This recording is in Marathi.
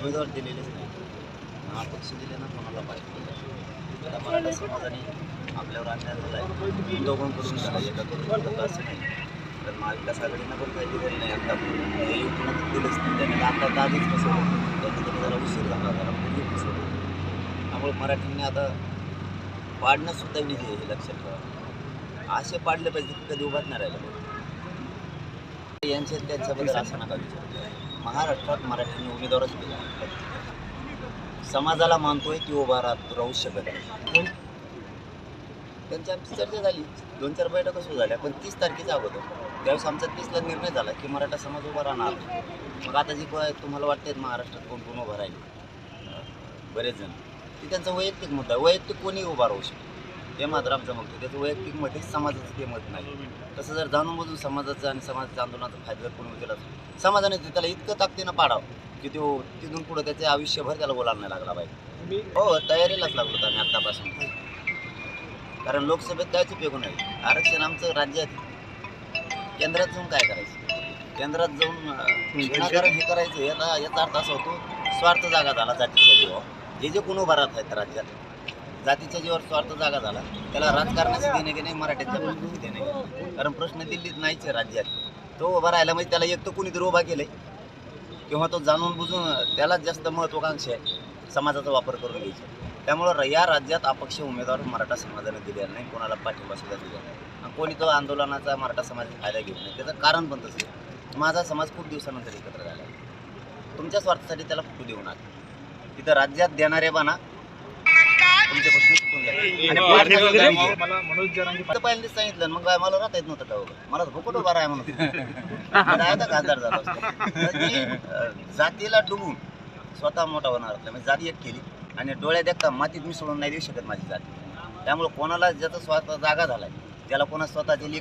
उमेदवार दिलेलेच नाही अपक्ष दिले ना कोणाला पाहिजे आता मराठा समाजाने आपल्यावर अन्याय झाला आहे. दोघांकडून झाला एकाकडून झाला असं नाही. तर महाविकास आघाडीनं पण काही दिलेलं नाही आता. हे युतीनं दिलंच नाही. त्यांनी आता आधीच फसवलं त्यांनी त्यांनी जरा उशीर झाला जरा पूर्वी फसवलं त्यामुळे मराठ्यांनी आता पाडणंसुद्धा विधी आहे हे लक्षात ठेवा. असे पाडले पाहिजे की कधी उभाच नाही राहिलं पाहिजे. त्यांच्याबद्दल असं नका विचार. महाराष्ट्रात मराठ्यांनी उमेदवारच दिला समाजाला मानतोय की उभा राहत राहू शकत नाही. त्यांची आमची चर्चा झाली. दोन चार बैठका सुरू झाल्या पण तीस तारखेच्या अगोदर. त्यावेळेस आमचा तीसला निर्णय झाला की मराठा समाज उभा राहणार. मग आता जी काय तुम्हाला वाटते महाराष्ट्रात कोण कोण उभा राहील? बरेच जण. ते त्यांचा वैयक्तिक मुद्दा वैयक्तिक कोणी उभा राहू शकतो ते मात्र आमचं मत आहे. त्याचं वैयक्तिक मत हे समाजाचं ते मत नाही. तसं जर जाणून बुजून समाजाचं आणि समाजाच्या आंदोलनाचा फायदा जर कोणी असेल, समाजाने ते त्याला इतकं ताकदीनं पाडावं की तो तिथून पुढे त्याचे आयुष्यभर त्याला बोलायला नाही लागला पाहिजे. हो तयारीलाच लागलो होतो आम्ही आत्तापासून. कारण लोकसभेत कायच उपयोग नाही आरक्षण आमचं राज्यात केंद्रात जाऊन काय करायचं? केंद्रात जाऊन विनाकारण हे करायचं याचा याचा अर्थ असा होतो स्वार्थ जागा झाला जातीच्या जीवावर जे जे कोण उभा राहत आहेत राज्यात जातीच्या जीवर स्वार्थ जागा झाला. त्याला राजकारणाचे देणे की नाही मराठ्यांच्या प्रश्नाचे देणे कारण प्रश्न दिल्लीत नाहीच आहे राज्यात. तो उभा राहिला म्हणजे त्याला एक तर कुणीतरी उभा केलं किंवा तो जाणून बुजून त्यालाच जास्त महत्वाकांक्षी आहे. समाजाचा वापर करून घ्यायचा. त्यामुळं र- या राज्यात अपक्ष उमेदवार मराठा समाजाने दिलेला नाही. कोणाला पाठिंबा सुद्धा दिला नाही. आणि कोणी तो आंदोलनाचा मराठा समाजाचा फायदा घेऊ नाही त्याचं कारण पण तसं आहे. माझा समाज खूप दिवसानंतर एकत्र झाला आहे. तुमच्या स्वार्थासाठी त्याला फुटू देऊ नका. तिथं राज्यात देणारे बना तुमचे प्रश्न सुटून जातील. आणि पाठीमागे मला मनोज जरांगे तर पहिल्यांदाच सांगितलं मग काय मला राहता येत नव्हतं वगैरे मला फुकट उभा राहा म्हणून. आहे का खासदार झाला जातीला डुबून स्वतः मोठा होणार असला म्हणजे जाती एक केली. आणि डोळ्यात एकटा मातीत मिसळून नाही देऊ शकत माझी जाती. त्यामुळे कोणाला ज्याचा स्वतः जागा झालाय त्याला कोणा स्वतःची लेख